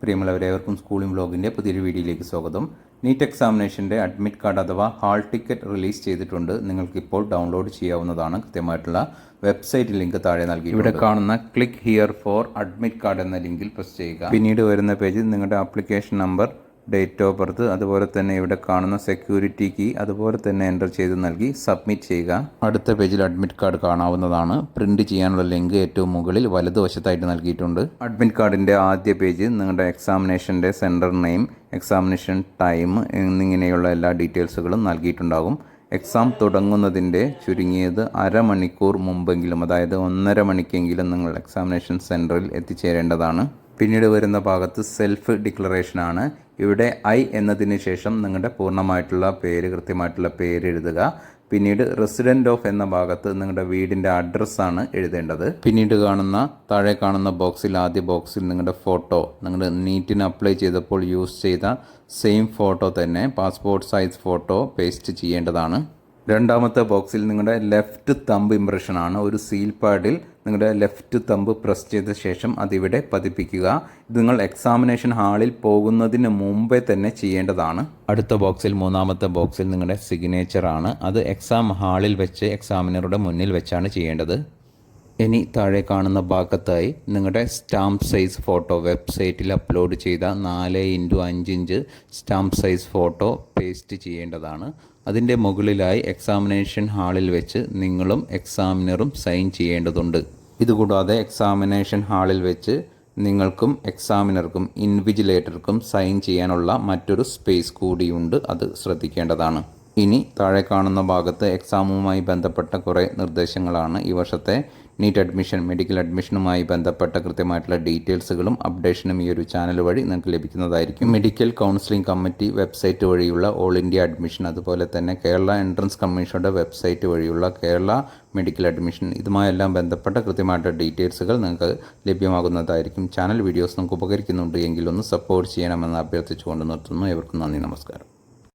പ്രിയമുള്ളവരേവർക്കും schooling വ്ലോഗിന്റെ പുതിയൊരു വീഡിയോയിലേക്ക് സ്വാഗതം. നീറ്റ് എക്സാമിനേഷന്റെ അഡ്മിറ്റ് കാർഡ് അഥവാ ഹാൾ ടിക്കറ്റ് റിലീസ് ചെയ്തിട്ടുണ്ട്. നിങ്ങൾക്കിപ്പോൾ ഡൗൺലോഡ് ചെയ്യാവുന്നതാണ്. കൃത്യമായിട്ടുള്ള വെബ്സൈറ്റ് ലിങ്ക് താഴെ നൽകി ഇവിടെ കാണുന്ന click here for admit card എന്ന ലിങ്കിൽ പ്രസ് ചെയ്യുക. പിന്നീട് വരുന്ന പേജിൽ നിങ്ങളുടെ application number date of birth അതുപോലെ തന്നെ ഇവിടെ കാണുന്ന സെക്യൂരിറ്റി കീ അതുപോലെ തന്നെ എന്റർ ചെയ്ത് നൽകി സബ്മിറ്റ് ചെയ്യുക. അടുത്ത പേജിൽ അഡ്മിറ്റ് കാർഡ് കാണാവുന്നതാണ്. പ്രിന്റ് ചെയ്യാനുള്ള ലിങ്ക് ഏറ്റവും മുകളിൽ വലതുവശത്തായിട്ട് നൽകിയിട്ടുണ്ട്. അഡ്മിറ്റ് കാർഡിന്റെ ആദ്യ പേജ് നിങ്ങളുടെ എക്സാമിനേഷന്റെ സെന്റർ നെയിം എക്സാമിനേഷൻ ടൈം എന്നിങ്ങനെയുള്ള എല്ലാ ഡീറ്റെയിൽസുകളും നൽകിയിട്ടുണ്ടാകും. എക്സാം തുടങ്ങുന്നതിന്റെ ചുരുങ്ങിയത് അരമണിക്കൂർ മുമ്പെങ്കിലും അതായത് ഒന്നര മണിക്കെങ്കിലും നിങ്ങൾ എക്സാമിനേഷൻ സെന്ററിൽ എത്തിച്ചേരേണ്ടതാണ്. പിന്നീട് വരുന്ന ഭാഗത്ത് സെൽഫ് ഡിക്ലറേഷനാണ് ഇവിടെ ഐ എന്നതിന് ശേഷം നിങ്ങളുടെ പൂർണമായിട്ടുള്ള പേര് കൃത്യമായിട്ടുള്ള പേര് എഴുതുക. പിന്നീട് റെസിഡന്റ് ഓഫ് എന്ന ഭാഗത്ത് നിങ്ങളുടെ വീടിന്റെ അഡ്രസ്സാണ് എഴുതേണ്ടത്. പിന്നീട് കാണുന്ന താഴെ കാണുന്ന ബോക്സിൽ ആദ്യ ബോക്സിൽ നിങ്ങളുടെ ഫോട്ടോ നിങ്ങൾ നീറ്റിന് അപ്ലൈ ചെയ്തപ്പോൾ യൂസ് ചെയ്ത സെയിം ഫോട്ടോ തന്നെ പാസ്പോർട്ട് സൈസ് ഫോട്ടോ പേസ്റ്റ് ചെയ്യേണ്ടതാണ്. രണ്ടാമത്തെ ബോക്സിൽ നിങ്ങളുടെ ലെഫ്റ്റ് തമ്പ് ഇംപ്രഷൻ ആണ്. ഒരു സീൽ പാഡിൽ നിങ്ങളുടെ ലെഫ്റ്റ് തമ്പ് പ്രസ് ചെയ്ത ശേഷം അതിവിടെ പതിപ്പിക്കുക. ഇത് നിങ്ങൾ എക്സാമിനേഷൻ ഹാളിൽ പോകുന്നതിന് മുമ്പേ തന്നെ ചെയ്യേണ്ടതാണ്. അടുത്ത ബോക്സിൽ മൂന്നാമത്തെ ബോക്സിൽ നിങ്ങളുടെ സിഗ്നേച്ചർ ആണ്. അത് എക്സാം ഹാളിൽ വെച്ച് എക്സാമിനറുടെ മുന്നിൽ വെച്ചാണ് ചെയ്യേണ്ടത്. ഇനി താഴെ കാണുന്ന ഭാഗത്തായി നിങ്ങളുടെ സ്റ്റാമ്പ് സൈസ് ഫോട്ടോ വെബ്സൈറ്റിൽ അപ്ലോഡ് ചെയ്ത നാല് ഇന്റു അഞ്ച് inch stamp size photo paste ചെയ്യേണ്ടതാണ്. അതിന്റെ മുകളിലായി എക്സാമിനേഷൻ ഹാളിൽ വെച്ച് നിങ്ങളും എക്സാമിനറും സൈൻ ചെയ്യേണ്ടതുണ്ട്. ഇതുകൂടാതെ എക്സാമിനേഷൻ ഹാളിൽ വെച്ച് നിങ്ങൾക്കും എക്സാമിനർക്കും ഇൻവിജിലേറ്റർക്കും സൈൻ ചെയ്യാനുള്ള മറ്റൊരു സ്പേസ് കൂടിയുണ്ട്. അത് ശ്രദ്ധിക്കേണ്ടതാണ്. ഇനി താഴെ കാണുന്ന ഭാഗത്ത് എക്സാമുമായി ബന്ധപ്പെട്ട കുറേ നിർദ്ദേശങ്ങളാണ്. ഈ വർഷത്തെ നീറ്റ് അഡ്മിഷൻ മെഡിക്കൽ അഡ്മിഷനുമായി ബന്ധപ്പെട്ട കൃത്യമായിട്ടുള്ള ഡീറ്റെയിൽസുകളും അപ്ഡേഷനും ഈ ഒരു ചാനൽ വഴി നിങ്ങൾക്ക് ലഭിക്കുന്നതായിരിക്കും. മെഡിക്കൽ കൗൺസിലിംഗ് കമ്മിറ്റി വെബ്സൈറ്റ് വഴിയുള്ള ഓൾ ഇന്ത്യ അഡ്മിഷൻ അതുപോലെ തന്നെ കേരള എൻട്രൻസ് കമ്മീഷനുടെ വെബ്സൈറ്റ് വഴിയുള്ള കേരള മെഡിക്കൽ അഡ്മിഷൻ ഇതുമായെല്ലാം ബന്ധപ്പെട്ട കൃത്യമായിട്ടുള്ള ഡീറ്റെയിൽസുകൾ നിങ്ങൾക്ക് ലഭ്യമാകുന്നതായിരിക്കും. ചാനൽ വീഡിയോസ് നിങ്ങൾക്ക് ഉപകരിക്കുന്നുണ്ട് എങ്കിൽ ഒന്ന് സപ്പോർട്ട് ചെയ്യണമെന്ന് അഭ്യർത്ഥിച്ചുകൊണ്ട് നിർത്തുന്നു. ഏവർക്കും നന്ദി നമസ്കാരം.